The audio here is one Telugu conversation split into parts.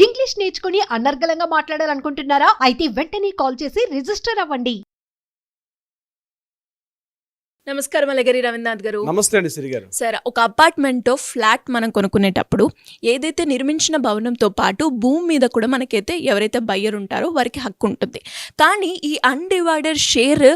ఇంగ్లీష్ నేర్చుకుని అనర్గళంగా మాట్లాడాలనుకుంటున్నారా? అయితే వెంటనే కాల్ చేసి రిజిస్టర్ అవ్వండి. నమస్కారం అలగరి రవీంద్రనాథ్ గారు. నమస్తే అండి సిరి గారు. సార్ ఒక అపార్ట్మెంట్ ఫ్లాట్ మనం కొనుక్కునేటప్పుడు ఏదైతే నిర్మించిన భవనంతో పాటు భూమి మీద కూడా మనకైతే ఎవరైతే బయ్యర్ ఉంటారో వారికి హక్కు ఉంటుంది. కానీ ఈ అన్డివైడెడ్ షేర్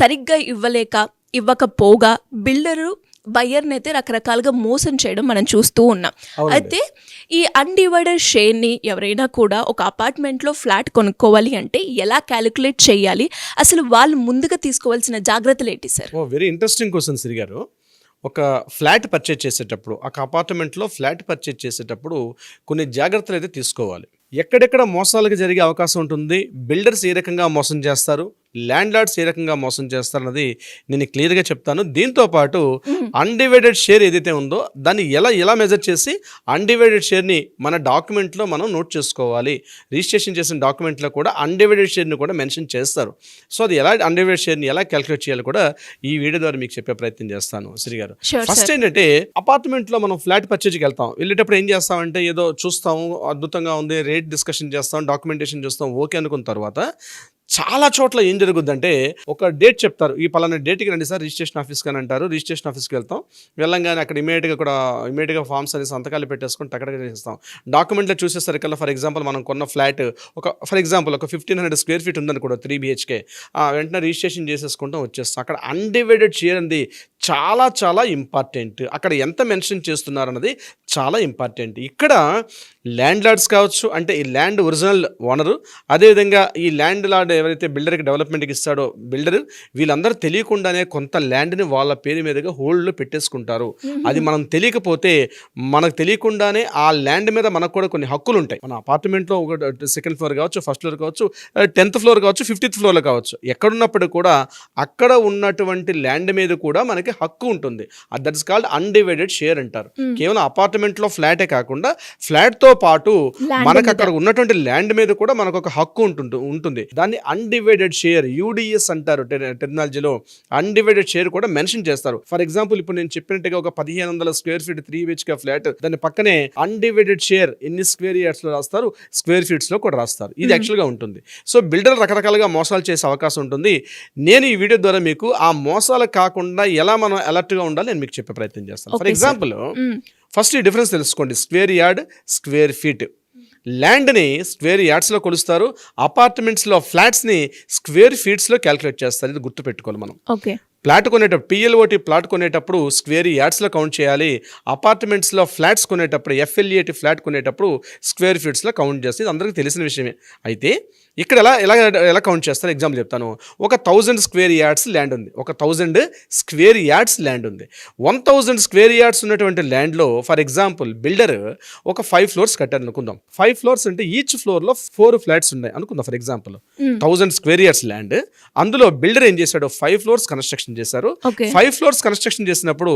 సరిగ్గా ఇవ్వలేక ఇవ్వకపోగా బిల్డరు బయ్యర్ని అయితే రకరకాలుగా మోసం చేయడం మనం చూస్తూ ఉన్నాం. అయితే ఈ అన్డివైడెడ్ షేర్ని ఎవరైనా కూడా ఒక అపార్ట్మెంట్లో ఫ్లాట్ కొనుక్కోవాలి అంటే ఎలా క్యాలిక్యులేట్ చేయాలి? అసలు వాళ్ళు ముందుగా తీసుకోవాల్సిన జాగ్రత్తలు ఏంటి sir? Very interesting question Siri గారు. ఒక ఫ్లాట్ పర్చేజ్ చేసేటప్పుడు ఒక అపార్ట్మెంట్లో ఫ్లాట్ పర్చేజ్ చేసేటప్పుడు కొన్ని జాగ్రత్తలు అయితే తీసుకోవాలి. ఎక్కడెక్కడ మోసాలకు జరిగే అవకాశం ఉంటుంది? బిల్డర్స్ ఏ రకంగా మోసం చేస్తారు? ల్యాండ్ లార్డ్స్ ఏ రకంగా మోసం చేస్తారు అన్నది నేను క్లియర్గా చెప్తాను. దీంతో పాటు అన్డివైడెడ్ షేర్ ఏదైతే ఉందో దాన్ని ఎలా ఎలా మెజర్ చేసి అన్డివైడెడ్ షేర్ని మన డాక్యుమెంట్లో మనం నోట్ చేసుకోవాలి. రిజిస్ట్రేషన్ చేసిన డాక్యుమెంట్లో కూడా అన్డివైడెడ్ షేర్ని కూడా మెన్షన్ చేస్తారు. సో అది ఎలా అన్డివైడెడ్ షేర్ని ఎలా క్యాలిక్యులేట్ చేయాలో కూడా ఈ వీడియో ద్వారా మీకు చెప్పే ప్రయత్నం చేస్తాను శ్రీ గారు. ఫస్ట్. ఏంటంటే అపార్ట్మెంట్లో మనం ఫ్లాట్ పర్చేజ్కి వెళ్తాం. వెళ్ళేటప్పుడు ఏం చేస్తామంటే ఏదో చూస్తాము అద్భుతంగా ఉంది రేట్ డిస్కషన్ చేస్తాం డాక్యుమెంటేషన్ చేస్తాం ఓకే అనుకున్న తర్వాత చాలా చోట్ల ఏం జరుగుద్దంటే ఒక డేట్ చెప్తారు. ఈ పలానా డేట్కి రండి సార్ రిజిస్ట్రేషన్ ఆఫీస్కి అని అంటారు. రిజిస్ట్రేషన్ ఆఫీస్కి వెళ్తాం. వెళ్ళంగానే అక్కడ ఇమీడియట్గా కూడా ఇమీడియట్గా ఫామ్స్ అని సంతకాలు పెట్టేసుకొని టక్కడ చేస్తాం డాక్యుమెంట్లో చూసేసరికల్లా ఫర్ ఎగ్జాంపుల్ మనం కొన్న ఫ్లాట్ ఒక ఫర్ ఎగ్జాంపుల్ ఒక ఫిఫ్టీన్ హండ్రెడ్ స్క్వేర్ ఫీట్ ఉందని కూడా త్రీ బిహెచ్కే వెంటనే రిజిస్ట్రేషన్ చేసేసుకుంటాం వచ్చేస్తాం. అక్కడ అన్డివైడెడ్ షేర్ అనేది చాలా చాలా ఇంపార్టెంట్. అక్కడ ఎంత మెన్షన్ చేస్తున్నారు అన్నది చాలా ఇంపార్టెంట్ ఇక్కడ ల్యాండ్ లార్డ్స్ కావచ్చు అంటే ఈ ల్యాండ్ ఒరిజినల్ ఓనరు అదేవిధంగా ఈ ల్యాండ్ లార్డ్ ఎవరైతే బిల్డర్కి డెవలప్మెంట్కి ఇస్తాడో బిల్డర్ వీళ్ళందరూ తెలియకుండానే కొంత ల్యాండ్ని వాళ్ళ పేరు మీదుగా హోల్డ్లో పెట్టేసుకుంటారు. అది మనం తెలియకపోతే మనకు తెలియకుండానే ఆ ల్యాండ్ మీద మనకు కూడా కొన్ని హక్కులు ఉంటాయి. మన అపార్ట్మెంట్లో ఒక సెకండ్ ఫ్లోర్ కావచ్చు ఫస్ట్ ఫ్లోర్ కావచ్చు టెన్త్ ఫ్లోర్ కావచ్చు ఫిఫ్టీన్త్ ఫ్లోర్లో కావచ్చు. ఎక్కడున్నప్పుడు కూడా అక్కడ ఉన్నటువంటి ల్యాండ్ మీద కూడా మనకి హక్కు ఉంటుంది. That is called undivided share అంటారు. కేవలం అపార్ట్మెంట్లో ఫ్లాటే కాకుండా ఫ్లాట్తో పాటు Land మనకు. అక్కడ ఉన్నటువంటి ల్యాండ్ మీద కూడా మనకు ఒక హక్కు ఉంటుంది ఉంటుంది. దాన్ని అన్డివైడెడ్ షేర్ యూడిఎస్ అంటారు టెక్నాలజీలో. అన్డివైడెడ్ షేర్ కూడా మెన్షన్ చేస్తారు. ఫర్ ఎగ్జాంపుల్ ఇప్పుడు నేను చెప్పినట్టుగా ఒక పదిహేను వందల square feet three BHK flat దాని పక్కనే అన్డివైడెడ్ షేర్ ఎన్ని స్క్వేర్ ఇయర్స్లో రాస్తారు? స్క్వేర్ ఫీట్స్లో కూడా రాస్తారు. ఇది యాక్చువల్గా ఉంటుంది. సో బిల్డర్ రకరకాలుగా మోసాలు చేసే అవకాశం ఉంటుంది. నేను ఈ వీడియో ద్వారా మీకు ఆ మోసాలు కాకుండా ఎలా మనం అలర్ట్గా ఉండాలి నేను మీకు చెప్పే ప్రయత్నం చేస్తాను. ఫర్. ఎగ్జాంపుల్. ఫస్ట్ ఈ డిఫరెన్స్ తెలుసుకోండి. Square yard square feet. ల్యాండ్ని స్క్వేర్ యార్డ్స్లో కొలుస్తారు. అపార్ట్మెంట్స్లో ఫ్లాట్స్ని స్క్వేర్ ఫీట్స్లో క్యాలిక్యులేట్ చేస్తారు. ఇది గుర్తుపెట్టుకోవాలి మనం. ఓకే. ప్లాట్ కొనేటప్పుడు P L O T plot కొనేటప్పుడు స్క్వేర్ యార్డ్స్లో కౌంట్ చేయాలి. అపార్ట్మెంట్స్లో ఫ్లాట్స్ కొనేటప్పుడు F L A T flat కొనేటప్పుడు స్క్వేర్ ఫీట్స్లో కౌంట్ చేస్తే ఇది అందరికీ తెలిసిన విషయమే. అయితే ఇక్కడ ఎలా ఎలా ఎలా కౌంట్ చేస్తారు? ఎగ్జాంపుల్ చెప్తాను. ఒక థౌజండ్ స్క్వేర్ యార్డ్స్ ల్యాండ్ ఉంది. ఒక థౌజండ్ స్క్వేర్ యార్డ్స్ ల్యాండ్ ఉంది. వన్ థౌజండ్ స్క్వేర్ యార్డ్స్ ఉన్నటువంటి ల్యాండ్లో ఫర్ ఎగ్జాంపుల్ బిల్డర్ ఒక ఫైవ్ ఫ్లోర్స్ కట్టారు అనుకుందాం. ఫైవ్ ఫ్లోర్స్ అంటే ఈచ్ ఫ్లోర్లో ఫోర్ ఫ్లాట్స్ ఉన్నాయి అనుకుందాం for example thousand square yards land అందులో బిల్డర్ ఏం చేశాడు? ఫైవ్ ఫ్లోర్స్ కన్స్ట్రక్షన్ చేశారు. ఫైవ్ ఫ్లోర్స్ కన్స్ట్రక్షన్ చేసినప్పుడు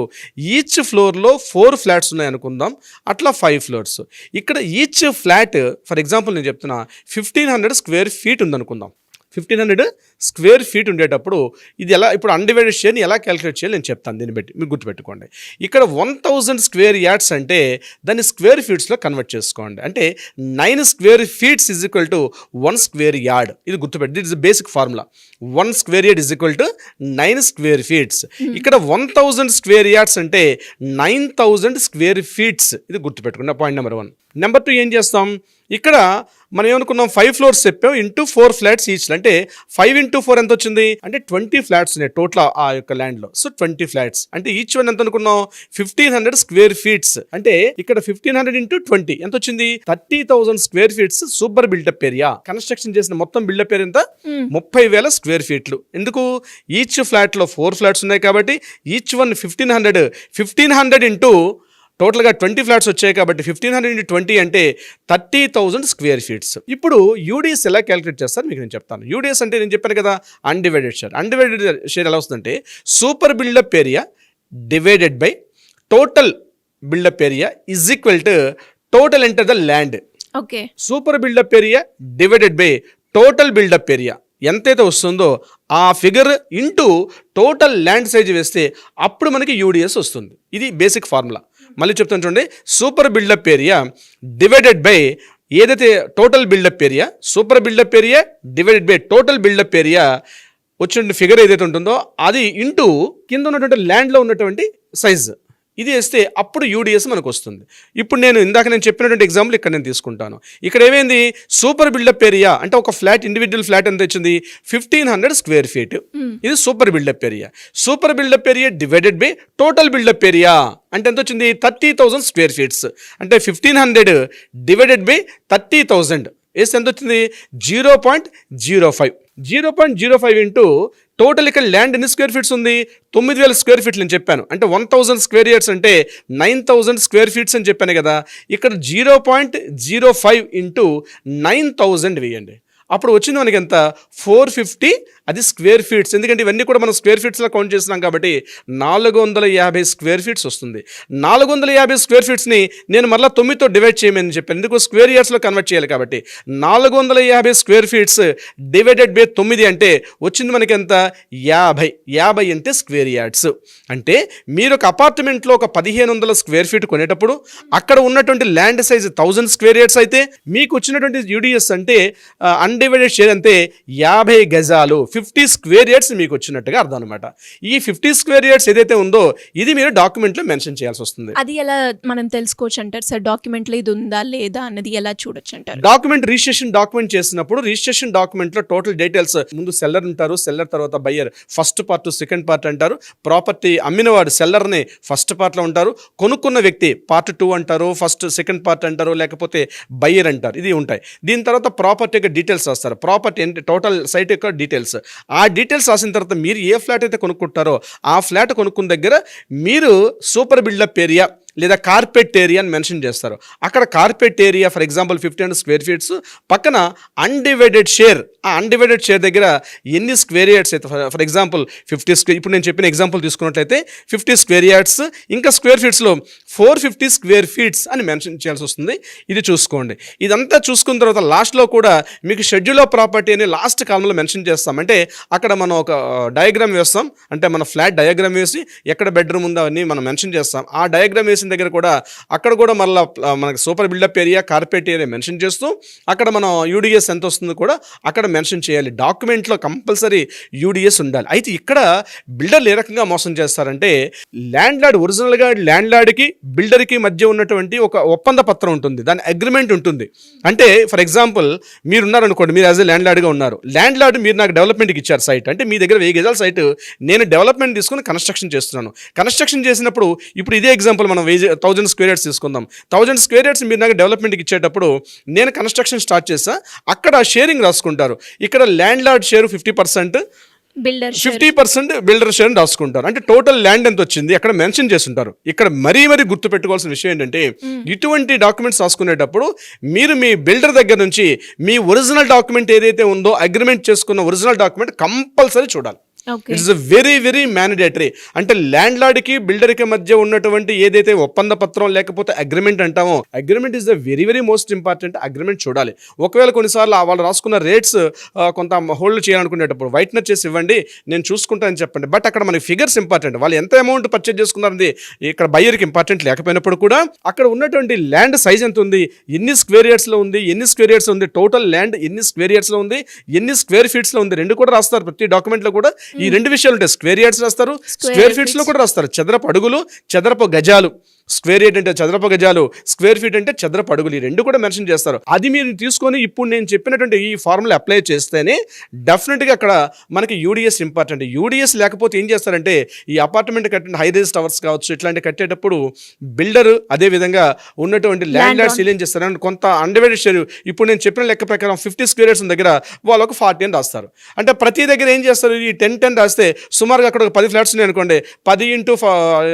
ఈచ్ ఫ్లోర్లో ఫోర్ ఫ్లాట్స్ ఉన్నాయి అనుకుందాం. అట్లా ఫైవ్ ఫ్లోర్స్ ఇక్కడ ఈచ్ ఫ్లాట్ ఫర్ ఎగ్జాంపుల్ నేను చెప్తున్నా ఫిఫ్టీన్ హండ్రెడ్ స్క్వేర్ ఫీట్ ఉందనుకుందాం. ఫిఫ్టీన్ హండ్రెడ్ స్క్వేర్ ఫీట్ ఉండేటప్పుడు ఇది ఎలా ఇప్పుడు అన్డివైడెడ్ షేర్ని ఎలా క్యాలిక్యులేట్ చేయాలి నేను చెప్తాను దీన్ని బట్టి మీరు గుర్తుపెట్టుకోండి. ఇక్కడ వన్ థౌజండ్ స్క్వేర్ యార్డ్స్ అంటే దాన్ని స్క్వేర్ ఫీట్స్లో కన్వర్ట్ చేసుకోండి. అంటే nine square feet is equal to one square yard. ఇది గుర్తుపెట్టి that is basic formula. One square yard is equal to nine square feet. ఇక్కడ వన్ థౌజండ్ స్క్వేర్ యార్డ్స్ అంటే నైన్ థౌజండ్ స్క్వేర్ ఫీట్స్. ఇది గుర్తుపెట్టుకున్న point number one. Number two ఏం చేస్తాం? ఇక్కడ మనం ఏమనుకున్నాం? ఫైవ్ ఫ్లోర్స్ చెప్పాం. ఇంటూ ఫోర్ ఫ్లాట్స్ ఈచ్ అంటే ఫైవ్ ఇంటూ ఫోర్ ఎంత వచ్చింది? అంటే ట్వంటీ ఫ్లాట్స్ ఉన్నాయి టోటల్ ఆ యొక్క ల్యాండ్లో సో ట్వంటీ ఫ్లాట్స్ అంటే ఈచ్ వన్ ఎంత అనుకున్నాం? ఫిఫ్టీన్ హండ్రెడ్ స్క్వేర్ ఫీట్స్ అంటే ఇక్కడ ఫిఫ్టీన్ హండ్రెడ్ ఇంటూ ట్వంటీ ఎంత వచ్చింది? Thirty thousand square feet super buildup area construction చేసిన మొత్తం బిల్డప్ ఏరియా ఎంత? ముప్పై వేల స్క్వేర్ ఫీట్లు ఎందుకు? ఈచ్ ఫ్లాట్లో ఫోర్ ఫ్లాట్స్ ఉన్నాయి కాబట్టి each one fifteen hundred fifteen hundred into టోటల్గా ట్వంటీ ఫ్లాట్స్ వచ్చాయి కాబట్టి ఫిఫ్టీన్ హండ్రెడ్ ఇంటూ ట్వంటీ అంటే థర్టీ థౌజండ్ స్క్వేర్ ఫీట్స్. ఇప్పుడు యూడిఎస్ ఎలా క్యాలిక్యులేట్ చేస్తారు? మీకు నేను చెప్తాను. యూడిఎస్ అంటే నేను చెప్పాను కదా అన్డివైడెడ్ షేర్ అన్డివైడెడ్ షేర్ ఎలా వస్తుందంటే super buildup area divided by total buildup area is equal to total enter the land okay super buildup area divided by total buildup area ఎంతైతే వస్తుందో ఆ figure into total land size వేస్తే అప్పుడు మనకి యూడిఎస్ వస్తుంది. ఇది బేసిక్ ఫార్ములా మళ్ళీ చెప్తాను చూడండి. Super buildup area divided by ఏదైతే total buildup area super buildup area divided by total buildup area వచ్చిన ఫిగర్ ఏదైతే ఉంటుందో అది ఇంటూ కింద ఉన్నటువంటి ల్యాండ్లో ఉన్నటువంటి సైజ్ ఇది వేస్తే అప్పుడు యూడిఎస్ మనకు వస్తుంది ఇప్పుడు నేను ఇందాక నేను చెప్పినటువంటి ఎగ్జాంపుల్ ఇక్కడ నేను తీసుకుంటాను. ఇక్కడ ఏమైంది? సూపర్ బిల్డప్ ఏరియా అంటే ఒక ఫ్లాట్ ఇండివిజువల్ ఫ్లాట్ ఎంత వచ్చింది ఫిఫ్టీన్ హండ్రెడ్ స్క్వేర్ ఫీట్ ఇది super buildup area super buildup area divided by total buildup area అంటే ఎంత వచ్చింది? థర్టీ థౌసండ్ స్క్వేర్ ఫీట్స్ అంటే fifteen hundred divided by thirty thousand వేస్తే ఎంత వచ్చింది? Zero point zero five zero point zero five into total ఇక్కడ ల్యాండ్ ఎన్ని స్క్వేర్ ఫీట్స్ ఉంది? తొమ్మిది వేల స్క్వేర్ ఫీట్లు అని చెప్పాను. అంటే వన్ థౌజండ్ స్క్వేర్ ఇయర్స్ అంటే నైన్ థౌజండ్ స్క్వేర్ ఫీట్స్ అని చెప్పాను కదా. ఇక్కడ zero point zero five into nine thousand వేయండి. అప్పుడు వచ్చింది మనకి ఎంత? ఫోర్ ఫిఫ్టీ అది స్క్వేర్ ఫీట్స్. ఎందుకంటే ఇవన్నీ కూడా మనం స్క్వేర్ ఫీట్స్లో కౌంట్ చేస్తున్నాం కాబట్టి నాలుగు వందల యాభై స్క్వేర్ ఫీట్స్ వస్తుంది. నాలుగు వందల యాభై స్క్వేర్ ఫీట్స్ని నేను మరలా తొమ్మిదితో డివైడ్ చేయమని చెప్పాను. ఎందుకు? స్క్వేర్ ఇయర్స్లో కన్వర్ట్ చేయాలి కాబట్టి. నాలుగు వందల యాభై స్క్వేర్ ఫీట్స్ డివైడెడ్ బై తొమ్మిది అంటే వచ్చింది మనకి ఎంత? యాభై. యాభై అంటే స్క్వేర్ యార్డ్స్. అంటే మీరు ఒక అపార్ట్మెంట్లో ఒక పదిహేను వందల స్క్వేర్ ఫీట్ కొనేటప్పుడు అక్కడ ఉన్నటువంటి land size thousand square yards అయితే మీకు వచ్చినటువంటి యూడిఎస్ అంటే అన్డివైడెడ్ షేర్ అంటే యాభై గజాలు. ఫిఫ్టీ స్క్వేర్ యార్డ్స్ మీకు వచ్చినట్టుగా అర్థం అనమాట ఈ ఫిఫ్టీ స్క్వేర్ యార్డ్స్ ఏదైతే ఉందో ఇది మీరు డాక్యుమెంట్లో మెన్షన్ చేయాల్సి వస్తుంది. అది ఎలా మనం తెలుసుకోవచ్చు అంటారు? సార్ డాక్యుమెంట్లో ఇది ఉందా లేదా అన్నది ఎలా చూడొచ్చు అంటారు? డాక్యుమెంట్ రిజిస్ట్రేషన్ డాక్యుమెంట్ చేసినప్పుడు రిజిస్ట్రేషన్ డాక్యుమెంట్లో టోటల్ డీటెయిల్స్ ముందు సెల్లర్ ఉంటారు. సెల్లర్ తర్వాత buyer first part second part అంటారు. ప్రాపర్టీ అమ్మినవాడు సెల్లర్ని ఫస్ట్ పార్ట్లో ఉంటారు. కొనుక్కున్న వ్యక్తి పార్ట్ టూ అంటారు ఫస్ట్ సెకండ్ పార్ట్ అంటారు లేకపోతే బయ్యర్ అంటారు. ఇది ఉంటాయి. దీని తర్వాత ప్రాపర్టీ యొక్క డీటెయిల్స్ రాస్తారు. ప్రాపర్టీ అంటే టోటల్ సైట్ యొక్క డీటెయిల్స్. ఆ డీటెయిల్స్ రాసిన తర్వాత మీరు ఏ ఫ్లాట్ అయితే కొనుక్కుంటారో ఆ ఫ్లాట్ కొనుక్కున్న దగ్గర మీరు సూపర్ బిల్డప్ ఏరియా లేదా కార్పెట్ ఏరియా అని మెన్షన్ చేస్తారు. అక్కడ carpet area for example fifty hundred square feet పక్కన అన్డివైడెడ్ షేర్ ఆ అన్డివైడెడ్ షేర్ దగ్గర ఎన్ని స్క్వేర్ యార్డ్స్ అయితే ఫర్ ఎగ్జాంపుల్ ఫిఫ్టీ స్క్వేర్ ఇప్పుడు నేను చెప్పిన ఎగ్జాంపుల్ తీసుకున్నట్లయితే ఫిఫ్టీ స్క్వేర్ యార్డ్స్ ఇంకా స్క్వేర్ ఫీట్స్లో ఫోర్ ఫిఫ్టీ స్క్వేర్ ఫీట్స్ అని మెన్షన్ చేయాల్సి వస్తుంది. ఇది చూసుకోండి. ఇదంతా చూసుకున్న తర్వాత లాస్ట్లో కూడా మీకు షెడ్యూల్ ఆఫ్ ప్రాపర్టీ అని లాస్ట్ కాలంలో మెన్షన్ చేస్తాం. అంటే అక్కడ మనం ఒక డయాగ్రామ్ వేస్తాం. అంటే మన ఫ్లాట్ డయాగ్రామ్ వేసి ఎక్కడ బెడ్రూమ్ ఉందో అని మనం మెన్షన్ చేస్తాం. ఆ డయాగ్రామ్ వేసిన దగ్గర కూడా అక్కడ కూడా మళ్ళీ మనకి super buildup area carpet area mention చేస్తూ అక్కడ మనం యూడిఎస్ ఎంత వస్తుందో కూడా అక్కడ మెన్షన్ చేయాలి. డాక్యుమెంట్లో కంపల్సరీ యూడిఎస్ ఉండాలి. అయితే ఇక్కడ బిల్డర్లు ఏ రకంగా మోసం చేస్తారంటే ల్యాండ్ లార్డ్ ఒరిజినల్గా ల్యాండ్ లార్డ్కి బిల్డర్కి మధ్య ఉన్నటువంటి ఒక ఒప్పంద పత్రం ఉంటుంది. దాని అగ్రిమెంట్ ఉంటుంది. అంటే ఫర్ ఎగ్జాంపుల్ మీరు ఉన్నారనుకోండి మీరు యాజ్ ఎ ల్యాండ్ లార్డ్గా ఉన్నారు. ల్యాండ్ లార్డ్ మీరు నాకు డెవలప్మెంట్కి ఇచ్చారు సైట్. అంటే మీ దగ్గర వెయ్యి గజాల సైట్. నేను డెవలప్మెంట్ తీసుకుని కన్స్ట్రక్షన్ చేస్తున్నాను. కన్స్ట్రక్షన్ చేసినప్పుడు ఇప్పుడు ఇదే ఎగ్జాంపుల్ మనం వెయ్యి థౌజండ్ స్క్వేర్ యార్డ్స్ తీసుకుందాం. థౌజండ్ స్క్వేర్ యార్డ్స్ మీరు నాకు డెవలప్మెంట్కి ఇచ్చేటప్పుడు నేను కన్స్ట్రక్షన్ స్టార్ట్ చేసా అక్కడ షేరింగ్ రాసుకుంటారు. ఇక్కడ landlord share fifty percent builder fifty percent builder share రాసుకుంటారు. అంటే టోటల్ ల్యాండ్ ఎంత వచ్చింది అక్కడ మెన్షన్ చేస్తుంటారు. ఇక్కడ మరీ మరీ గుర్తు పెట్టుకోవాల్సిన విషయం ఏంటంటే ఇటువంటి డాక్యుమెంట్స్ రాసుకునేటప్పుడు మీరు మీ బిల్డర్ దగ్గర నుంచి మీ ఒరిజినల్ డాక్యుమెంట్ ఏదైతే ఉందో అగ్రిమెంట్ చేసుకున్న ఒరిజినల్ డాక్యుమెంట్ కంపల్సరీ చూడాలి. ఇట్స్ వెరీ వెరీ మ్యాండేటరీ అంటే ల్యాండ్ లార్డ్కి బిల్డర్కి మధ్య ఉన్నటువంటి ఏదైతే ఒప్పంద పత్రం లేకపోతే agreement అంటామో agreement is the very very most important agreement చూడాలి. ఒకవేళ కొన్నిసార్లు వాళ్ళు రాసుకున్న రేట్స్ కొంత హోల్డ్ చేయాలనుకునేటప్పుడు వైట్నర్ చేసి ఇవ్వండి నేను చూసుకుంటానని చెప్పండి. బట్ అక్కడ మనకి ఫిగర్స్ ఇంపార్టెంట్ వాళ్ళు ఎంత అమౌంట్ పర్చేజ్ చేసుకున్నారని ఇక్కడ బయ్యర్కి ఇంపార్టెంట్ లేకపోయినప్పుడు కూడా అక్కడ ఉన్నటువంటి ల్యాండ్ సైజ్ ఎంత ఉంది ఎన్ని స్క్వేర్ ఇయర్స్లో ఉంది ఎన్ని స్క్వేర్ ఇయర్స్ ఉంది టోటల్ ల్యాండ్ ఎన్ని స్క్వేర్ ఇయర్స్లో ఉంది ఎన్ని స్క్వేర్ ఫీట్స్లో ఉంది రెండు కూడా రాస్తారు. ప్రతి డాక్యుమెంట్లో కూడా ఈ రెండు విషయాలు ఉంటాయి స్క్వేర్ యార్డ్స్ రాస్తారు స్క్వేర్ ఫీట్స్లో కూడా రాస్తారు. చదరపు అడుగులు చదరపు గజాలు. స్క్వేర్ యార్డ్ అంటే చదరపు గజాలు స్క్వేర్ ఫీట్ అంటే చదరపు అడుగులు ఈ రెండు కూడా మెన్షన్ చేస్తారు. అది మీరు తీసుకొని ఇప్పుడు నేను చెప్పినటువంటి ఈ ఫార్ములా అప్లై చేస్తేనే డెఫినెట్గా అక్కడ మనకి యూడిఎస్ ఇంపార్టెంట్. యూడిఎస్ లేకపోతే ఏం చేస్తారంటే ఈ అపార్ట్మెంట్ కట్టిన హై రేజ్ టవర్స్ కావచ్చు ఇట్లాంటి కట్టేటప్పుడు బిల్డర్ అదే విధంగా ఉన్నటువంటి ల్యాండ్ లార్డ్స్ ఏం చేస్తారు? అంటే కొంత అండర్వేడెడ్ షేర్ ఇప్పుడు నేను చెప్పిన లెక్క ప్రకారం ఫిఫ్టీ స్క్వేర్ యార్డ్స్ దగ్గర వాళ్ళు ఒక ఫార్టీ అని రాస్తారు. అంటే ప్రతి దగ్గర ఏం చేస్తారు? ఈ టెన్ టెన్ రాస్తే సుమారుగా అక్కడ ఒక పది ఫ్లాట్స్ ఉన్నాయి అనుకోండి. పది ఇంటూ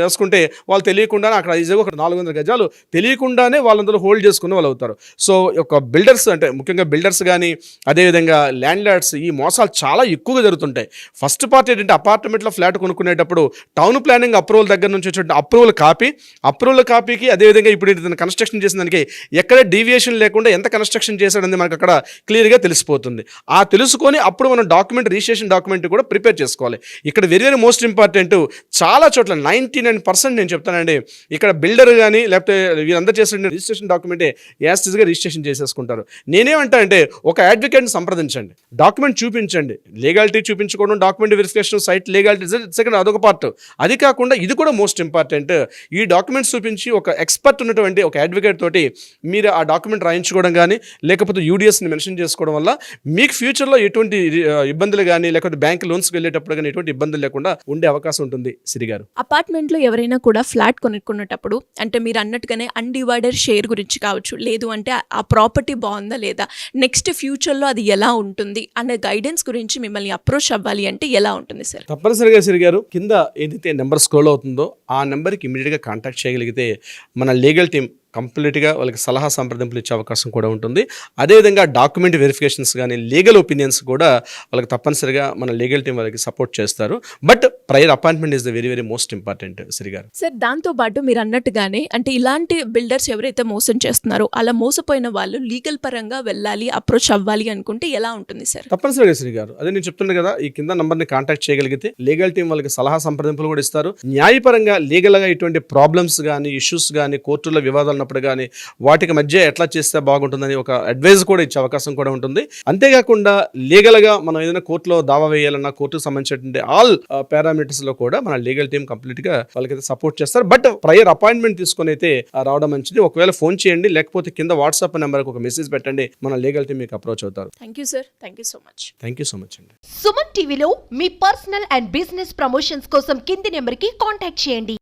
వేసుకుంటే వాళ్ళు తెలియకుండానే అక్కడ ఈజీగా ఒక నాలుగు వందల గజాలు తెలియకుండానే వాళ్ళందరూ హోల్డ్ చేసుకునే వాళ్ళు అవుతారు. సో ఒక బిల్డర్స్ అంటే ముఖ్యంగా బిల్డర్స్ కానీ అదేవిధంగా ల్యాండ్ లార్డ్స్ ఈ మోసాలు చాలా ఎక్కువగా జరుగుతుంటాయి. ఫస్ట్ పార్ట్ ఏంటంటే అపార్ట్మెంట్లో ఫ్లాట్ కొనుక్కునేటప్పుడు టౌన్ ప్లానింగ్ అప్రూవల్ దగ్గర నుంచి వచ్చే అప్రూవల్ కాపీ అప్రూవల్ కాపీకి అదేవిధంగా ఇప్పుడు కన్స్ట్రక్షన్ చేసిన దానికి ఎక్కడ డీవియేషన్ లేకుండా ఎంత కన్స్ట్రక్షన్ చేశాడని మనకు అక్కడ క్లియర్గా తెలిసిపోతుంది. ఆ తెలుసుకొని అప్పుడు మనం డాక్యుమెంట్ రిజిస్ట్రేషన్ డాక్యుమెంట్ కూడా ప్రిపేర్ చేసుకోవాలి. ఇక్కడ వెరీ వెరీ మోస్ట్ ఇంపార్టెంట్ చాలా చోట్ల నైంటీ నైన్ పర్సెంట్ నేను చెప్తానండి. ఇక్కడ బిల్డర్ కానీ లేకపోతే వీరందరూ చేసిన రిజిస్ట్రేషన్ డాక్యుమెంటే యాస్టిస్గా రిజిస్ట్రేషన్ చేసేసుకుంటారు. నేనేమంటా అంటే ఒక అడ్వకేట్ని సంప్రదించండి. డాక్యుమెంట్ చూపించండి. Legality చూపించుకోవడం document verification site legality second అదొక పార్ట్. అది కాకుండా ఇది కూడా మోస్ట్ ఇంపార్టెంట్. ఈ డాక్యుమెంట్స్ చూపించి ఒక ఎక్స్పర్ట్ ఉన్నటువంటి ఒక అడ్వకేట్ తోటి మీరు ఆ డాక్యుమెంట్ రాయించుకోవడం కానీ లేకపోతే యూడిఎస్ని మెన్షన్ చేసుకోవడం వల్ల మీకు ఫ్యూచర్లో ఎటువంటి ఇబ్బందులు కానీ లేకపోతే బ్యాంక్ లోన్స్కి వెళ్ళేటప్పుడు కానీ ఎటువంటి ఇబ్బందులు లేకుండా ఉండే అవకాశం ఉంటుంది. సిరిగారు అపార్ట్మెంట్లో ఎవరైనా కూడా ఫ్లాట్ చేసేటప్పుడు అంటే మీరు అన్నట్టుగానే అన్డివైడెడ్ షేర్ గురించి కావచ్చు లేదు అంటే ఆ- ప్రాపర్టీ బాగుందా లేదా నెక్స్ట్ ఫ్యూచర్లో అది ఎలా ఉంటుంది అనే గైడెన్స్ గురించి మిమ్మల్ని అప్రోచ్ అవ్వాలి అంటే ఎలా ఉంటుంది సార్ తప్పనిసరిగా సార్ గారు. కింద ఏదైతే నెంబర్ స్క్రోల్ అవుతుందో ఆ నెంబర్కి ఇమీడియట్గా కాంటాక్ట్ చేయగలిగితే మన లీగల్ టీం కంప్లీట్గా వాళ్ళకి సలహా సంప్రదింపులు ఇచ్చే అవకాశం కూడా ఉంటుంది. అదేవిధంగా డాక్యుమెంట్ వెరిఫికేషన్స్ కానీ లీగల్ ఒపీనియన్స్ కూడా వాళ్ళకి తప్పనిసరిగా మన లీగల్ టీం వాళ్ళకి సపోర్ట్ చేస్తారు. But prior appointment is the very very most important Siri గారు. సార్ దాంతో పాటు మీరు అన్నట్టుగానే అంటే ఇలాంటి బిల్డర్స్ ఎవరైతే మోసం చేస్తున్నారో అలా మోసపోయిన వాళ్ళు లీగల్ పరంగా వెళ్ళాలి అప్రోచ్ అవ్వాలి అనుకుంటే ఎలా ఉంటుంది సార్? తప్పనిసరిగా శ్రీ గారు. అదే నేను చెప్తున్నాను కదా ఈ కింద నంబర్ని కాంటాక్ట్ చేయగలిగితే లీగల్ టీం వాళ్ళకి సలహా సంప్రదింపులు కూడా ఇస్తారు. న్యాయపరంగా లీగల్గా ఇటువంటి ప్రాబ్లమ్స్ కానీ ఇష్యూస్ కానీ కోర్టులో వివాదాలు ఉన్నప్పుడు కానీ వాటికి మధ్య ఎట్లా చేస్తే బాగుంటుందని ఒక అడ్వైజ్ కూడా ఇచ్చే అవకాశం కూడా ఉంటుంది. అంతేకాకుండా లీగల్గా మనం ఏదైనా కోర్టులో దావా వేయాలన్నా కోర్టుకు సంబంధించినటువంటి ఆల్ పారామీటర్స్లో కూడా మన లీగల్ టీం కంప్లీట్గా వాళ్ళకైతే సపోర్ట్ చేస్తారు. బట్ ప్రయర్ అపాయింట్మెంట్ తీసుకొని అయితే రావడం మంచిది. ఒకవేళ ఫోన్ చేయండి లేకపోతే కింద వాట్సాప్ నెంబర్కి ఒక మెసేజ్ పెట్టండి మన లీగల్ టీం మీకు అప్రోచ్ అవుతారు. Thank you sir thank you so much thank you so much అండి. సుమన్ టీవీలో మీ పర్సనల్ అండ్ బిజినెస్ ప్రమోషన్స్ కోసం కింది నెంబర్కి కాంటాక్ట్ చేయండి.